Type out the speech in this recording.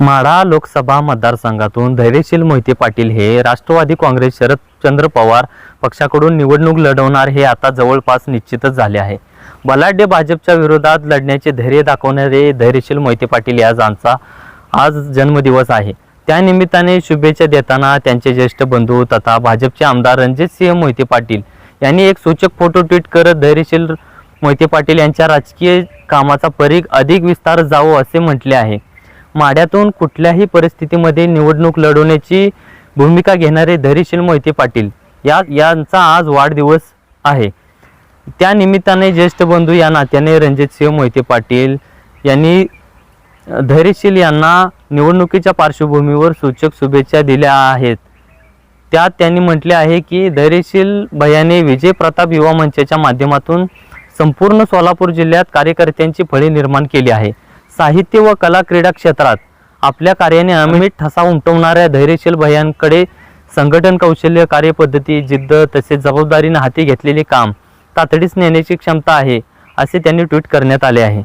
माढा लोकसभा मतदारसंघातून धैर्यशील मोहिते पाटील हे राष्ट्रवादी काँग्रेस शरदचंद्र पवार पक्षाकडून निवडणूक लढवणार हे आता जवळपास निश्चितच झाले आहे. बलाढ्य भाजपच्या विरोधात लढण्याचे धैर्य दाखवणारे धैर्यशील मोहिते पाटील या यांचा आज जन्मदिवस आहे. त्यानिमित्ताने शुभेच्छा देताना त्यांचे ज्येष्ठ बंधू तथा भाजपचे आमदार रणजितसिंह मोहिते पाटील यांनी एक सूचक फोटो ट्विट करत धैर्यशील मोहिते पाटील यांच्या राजकीय कामाचा परीघ अधिक विस्तार जावो असे म्हटले आहे. माढ्यातून कुठल्याही परिस्थितीमध्ये निवडणूक लढवण्याची भूमिका घेणारे धैर्यशील मोहिते पाटील या यांचा आज वाढदिवस आहे. त्या निमित्ताने ज्येष्ठ बंधू या नात्याने रणजितसिंह मोहिते पाटील यांनी धैर्यशील यांना निवडणुकीच्या पार्श्वभूमीवर सूचक शुभेच्छा दिल्या आहेत. त्यात त्यांनी म्हटले आहे की धैर्यशील भयाने विजय प्रताप युवा मंचाच्या माध्यमातून संपूर्ण सोलापूर जिल्ह्यात कार्यकर्त्यांची फळी निर्माण केली आहे. साहित्य व कला क्रीडा क्षेत्रात आपल्या कार्याने अमित ठसा उमटवणाऱ्या धैर्यशील भयांकडे संघटन कौशल्य कार्यपद्धती जिद्द तसेच जबाबदारीने हाती घेतलेले काम तातडीस नेण्याची क्षमता आहे असे त्यांनी ट्विट करण्यात आले आहे.